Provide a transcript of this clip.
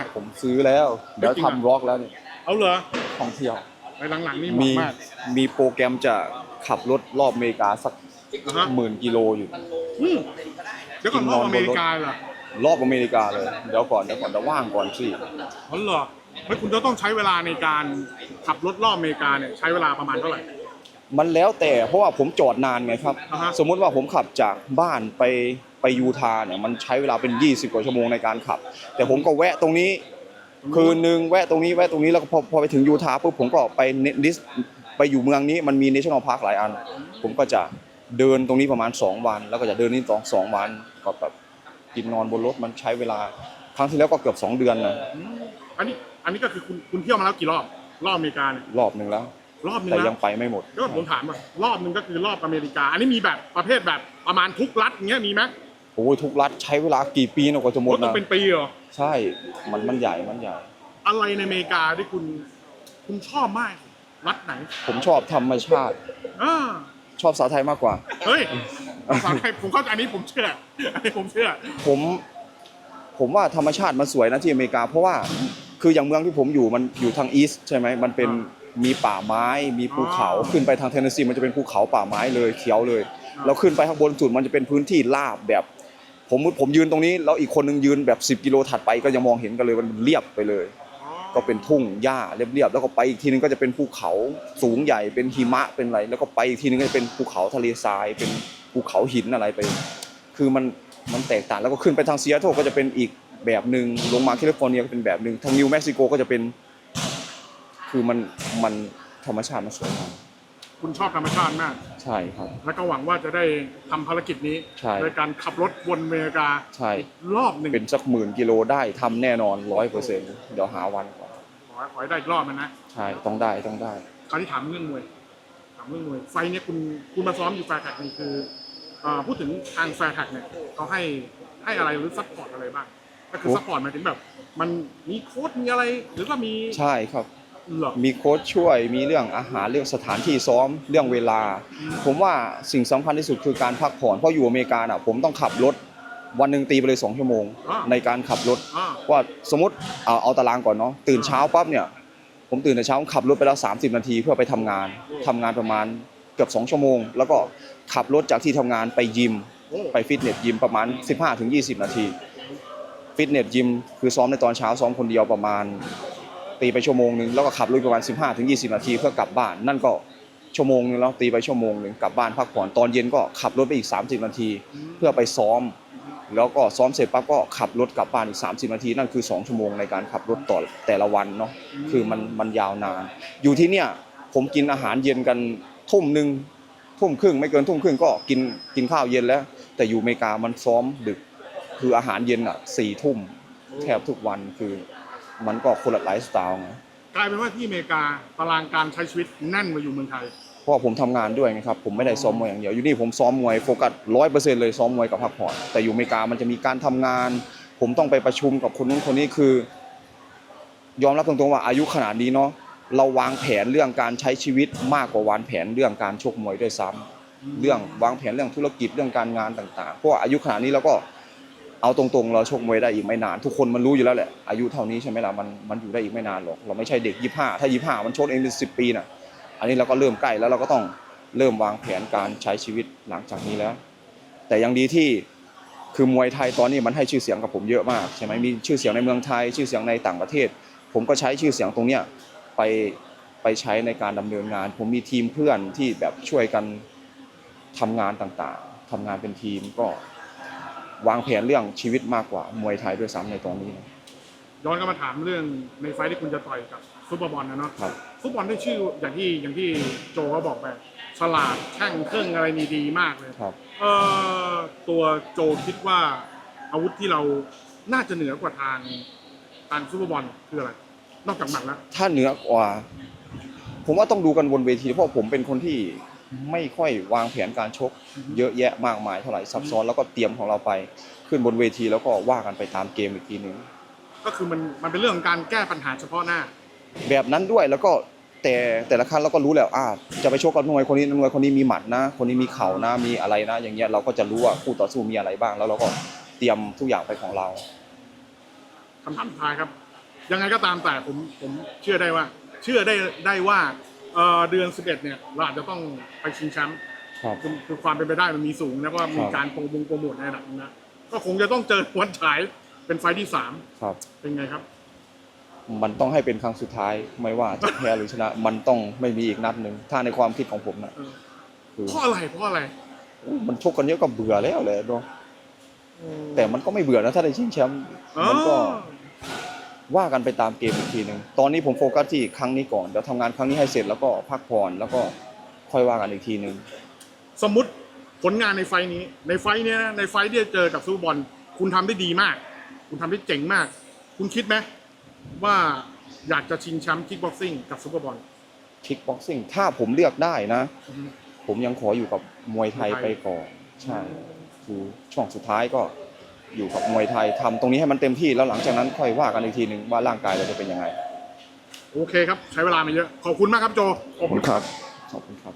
เนี่ยผมซื้อแล้ว เดี๋ยวจริงอะทำร็อกแล้วเนี่ยเอาเหรอท่องเที่ยวไปหลังๆนี่เหมาะมีมากมีโปรแกรมจะขับรถรอบอเมริกาสักอ่าฮะหมื่นกิโลอยู่ อืมเดี๋ยวก่อนกินรอบนอนอเมริบนรถกาเหรอรอบอเมริกาเลย เดี๋ยวก่อนเดี๋ยวก่อนเดี๋ยวว่างก่อนสิอ๋อเหรอเฮ้ยคุณจะต้องใช้เวลาในการขับรถรอบอเมริกาเนี่ยใช้เวลาประมาณเท่าไหร่ มันแล้วแต่เพราะว่าผมจอดนานไงครับ อ่าฮะ สมมุติว่าผมขับจากบ้านไป ไปยูทาห์เนี่ยมันใช้เวลาเป็น 20 กว่าชั่วโมงในการขับ แต่ผมก็แวะตรงนี้คืนหนึ่งแวะตรงนี้แวะตรงนี้แล้วก็พอพอไปถึงยูทาห์ปุ๊บผมก็ไปเนดิสไปอยู่เมืองนี้มันมี national park หลายอัน ผมก็จะเดินตรงนี้ประมาณ 2 วัน แล้วก็จะเดินนี่สองสองวันก็แบบกินนอนบนรถมันใช้เวลาครั้งที่แล้วก็เกือบ 2 เดือนนะอืมอันนี้อันนี้ก็คือคุณคุณเที่ยวมาแล้วกี่รอบรอบอเมริกาเนี่ยรอบหนึ่งแล้ว รอบหนึงแต่แล้ยัวงไปไม่หมดเดี๋ยวก่อนผมถามว่ารอบหนึงก็คือรอบอเมริกา อันนี้มีแบบประเภทแบบประมาณทุกรัฐอย่างเงี้ยมีไหมโอ้ยทุกรัฐใช้เวลากี่ปีนะกว่าจะหมดโอ้ต้องนะเป็นปีเหรอใช่มันมันใหญ่มันใหญ่ อะไรในอเมริกาที่คุณ คุณชอบมาก รัฐไหน ผมชอบธรรมชาติอ่าชอบสาวไทยมากกว่า เฮ้ยภาษาไทยผมเข้าใจอันนี้ผมเชื่ออันนี้ผมเชื่อ ผมผมว่าธรรมชาติมันสวยนะที่อเมริกา เพราะว่าคืออย่างเมืองที่ผมอยู่มันอยู่ทางอีสต์ใช่ไหมมันเป็นมีป่าไม้มีภูเขาอ๋อขึ้นไปทางเทนเนสซีมันจะเป็นภูเขาป่าไม้เลยเขียวเลยอ่าแล้วขึ้นไปข้างบนสุดมันจะเป็นพื้นที่ราบแบบ ผมผมยืนตรงนี้แล้วอีกคนนึงยืนแบบ 10 กิโลถัดไปก็ยังมองเห็นกันเลยมันเรียบไปเลย ก็เป็นทุ่งหญ้าเรียบๆแล้วก็ไปอีกทีนึงก็จะเป็นภูเขาสูงใหญ่เป็นหิมะเป็นอะไร แล้วก็ไปอีกทีนึงก็จะเป็นภูเขาทะเลทราย เป็นภูเขาหินอะไรไป คือมันมันแตกต่างแล้วก็ขึ้นไปทางเซีแอตก็จะเป็นอีกแบบหนึ่งลงมาแคลิฟอร์เนียก็เป็นแบบหนึ่งทางนิวเม็กซิโกก็จะเป็น คือมันมันธรรมชาติมันสวยงามคุณชอบธรรมชาติมาก ใช่ครับ แล้วก็หวังว่าจะได้ทำภารกิจนี้ใช่ในการขับรถวนอเมริกาใช่ อีกรอบหนึ่งเป็นสักหมื่นกิโลได้ทำแน่นอนร้อยเปอร์เซ็นต์เดี๋ยวหาวันก่อนขอให้ขอให้ได้อีกรอบมันนะใช่ต้องได้ต้องได้ คราวนี้ถามเรื่องมวยถามเรื่องมวยไฟล์เนี่ยคุณคุณมาซ้อมอยู่แฟร์แท็กนี่คือเอ่อพูดถึงทางแฟร์แท็กเนี่ยเขาให้ให้อะไรหรือซัพพอร์ตอะไรบ้างก็คือโอ้ซัพพอร์ตหมายถึงแบบ มันมีโค้ดมีอะไร หรือว่ามีใช่ครับเหรอ มีโค้ชช่วยมีเรื่องอาหารเรื่องสถานที่ซ้อมเรื่องเวลา ผมว่าสิ่งสำคัญที่สุดคือการพักผ่อนเพราะอยู่อเมริกาน่ะผมต้องขับรถวันหนึ่งตีไปเลยสองชั่วโมง ในการขับรถอ่าว่าสมมติเอาเอาตารางก่อนเนาะตื่นเช้าปั๊บเนี่ยผมตื่นแต่เช้าขับรถไปแล้ว 30 นาทีเพื่อไปทำงานทำงานประมาณเกือบ 2 ชั่วโมง แล้วก็ขับรถจากที่ทำงานไปยิมโอ้ไปฟิตเนสยิมประมาณ 15-20 นาที ฟิตเนสยิมคือซ้อมในตอนเช้าซ้อมคนเดียวประมาณ ตีไปชั่วโมงหนึ่งแล้วก็ขับรถประมาณ 15-20 นาทีเพื่อกลับบ้าน นั่นก็ชั่วโมงหนึงแล้วตีไปชั่วโมงหนึ่งกลับบ้านพักผ่อนตอนเย็นก็ขับรถไปอีก 30 นาที เพื่อไปซ้อม แล้วก็ซ้อมเสร็จปั๊บก็ขับรถกลับบ้านอีก 30 นาที นั่นคือ 2 ชั่วโมงในการขับรถต่อแต่ละวันเนาะคือมันมันยาวนาน อยู่ที่เนี่ยผมกินอาหารเย็นกันทุ่มหนึ่งทุ่มครึ่งไม่เกินทุ่มครึ่งก็กินกินข้าวเย็นแล้ว แต่อยู่อเมริกามันซ้อมดึก คืออาหารเย็นอะสี่ทุ่มแทบทุกวันคือ มันก็คนละไลฟ์สไตล์ไงกลายเป็นว่าที่อเมริกาตารางการใช้ชีวิตแน่นกว่าอยู่เมืองไทย เพราะว่าผมทำงานด้วยไงครับผมไม่ได้ซ้อมมวยอย่างเดียวอยู่นี่ผมซ้อมมวยโฟกัสร้อยเปอร์เซ็นต์เลยซ้อมมวยกับพักผ่อนแต่อยู่อเมริกามันจะมีการทำงาน ผมต้องไปประชุมกับคนนู้นคนนี้คือ ยอมรับตรงๆว่าอายุขนาดนี้เนาะเราวางแผนเรื่องการใช้ชีวิตมากกว่าวางแผนเรื่องการชกมวยด้วยซ้ำ เรื่องวางแผนเรื่องธุรกิจเรื่องการงานต่างๆ เพราะว่าอายุขนาดนี้เราก็ เอาตรงๆ เราชกมวยได้อีกไม่นาน ทุกคนมันรู้อยู่แล้วแหละอายุเท่านี้ใช่ไหมล่ะมันมันอยู่ได้อีกไม่นานหรอกเราไม่ใช่เด็กยี่ห้าถ้ายี่ห้ามันชกเองเป็นสิบปีน่ะอันนี้เราก็เริ่มใกล้แล้วเราก็ต้องเริ่มวางแผนการใช้ชีวิตหลังจากนี้แล้ว แต่ยังดีที่คือมวยไทยตอนนี้มันให้ชื่อเสียงกับผมเยอะมากใช่ไหมมีชื่อเสียงในเมืองไทย ชื่อเสียงในต่างประเทศ ผมก็ใช้ชื่อเสียงตรงเนี้ยไปไปใช้ในการดำเนินงาน ผมมีทีมเพื่อนที่แบบช่วยกันทำงานต่างๆทำงานเป็นทีมก็ วางแผนเรื่องชีวิตมากกว่ามวยไทยด้วยซ้ำในตอนนี้นะ ย้อนกลับมาถามเรื่องในไฟล์ที่คุณจะต่อยกับซุปเปอร์บอลนะเนาะครับฟุตบอลได้ชื่ออย่างที่อย่างที่โจก็บอกไปฉลาดแข่งเครื่องอะไรนี่ดีมากเลยครับ เอ่อตัวโจคิดว่า อาวุธที่เราน่าจะเหนือกว่าทางทางซุปเปอร์บอลคืออะไร นอกจากหมัดแล้ว ถ้าเหนือกว่า ผมว่าต้องดูกันบนเวทีเพราะผมเป็นคนที่ ไม่ค่อยวางแผนการชก เยอะแยะมากมายเท่าไหร่ซับซ้อนแล้วก็เตรียมของเราไปขึ้นบนเวทีแล้วก็ว่ากันไปตามเกมอีกทีหนึ่งก็คือมันมันเป็นเรื่องของการแก้ปัญหาเฉพาะหน้า แบบนั้นด้วยแล้วก็แต่แต่ละครั้งเราก็รู้แล้วอ่าจะไปชกกับมวยคนนี้มวยคนนี้มีหมัดนะ คนนี้มีเข่านะมีอะไรนะ อย่างเงี้ยเราก็จะรู้ว่าคู่ต่อสู้มีอะไรบ้าง แล้วเราก็เตรียมทุกอย่างไปของเราคำถามสุดท้ายครับ ยังไงก็ตามแต่ผมผมเชื่อได้ว่า เชื่อได้ได้ว่า เอ่อเดือน 11 เนี่ยเราอาจจะต้องไปชิงแชมป์ครับ คือคือความเป็นไปได้มันมีสูงนะเพราะว่ามีครับการโปรโมงโปรโมทในระดับนึงนะก็คงจะต้องเจอวันฉายเป็นไฟล์ที่สามครับ เป็นไงครับ มันต้องให้เป็นครั้งสุดท้ายไม่ว่าจะแพ้หรือชนะ มันต้องไม่มีอีกนัดหนึ่งถ้าในความคิดของผมนะเออ คือเพราะอะไรเพราะอะไรมันชกกันเยอะก็เบื่อแล้วแหละเนาะแต่มันก็ไม่เบื่อนะถ้าได้ชิงแชมป์อ๋อมันก็ ว่ากันไปตามเกมอีกทีหนึ่งตอนนี้ผมโฟกัสที่ครั้งนี้ก่อนเดี๋ยวทำงานครั้งนี้ให้เสร็จแล้วก็พักผ่อนแล้วก็ค่อยว่ากันอีกทีหนึ่งสมมติผลงานในไฟล์นี้ ในไฟล์เนี้ยนะในไฟล์ที่จะเจอกับซูเปอร์บอลคุณทำได้ดีมาก คุณทำได้เจ๋งมาก คุณคิดไหมว่าอยากจะชิงแชมป์คิกบ็อกซิ่งกับซูเปอร์บอล คิกบ็อกซิ่งถ้าผมเลือกได้นะผมยังขออยู่กับมวยไทยมวยไทยไปก่อนใช่ คือช่วงสุดท้ายก็ อยู่กับมวยไทยทำตรงนี้ให้มันเต็มที่แล้วหลังจากนั้นค่อยว่ากันอีกทีหนึ่งว่าร่างกายเราจะเป็นยังไง โอเคครับ ใช้เวลามาเยอะ ขอบคุณมากครับโจ ขอบคุณครับ ขอบคุณครับ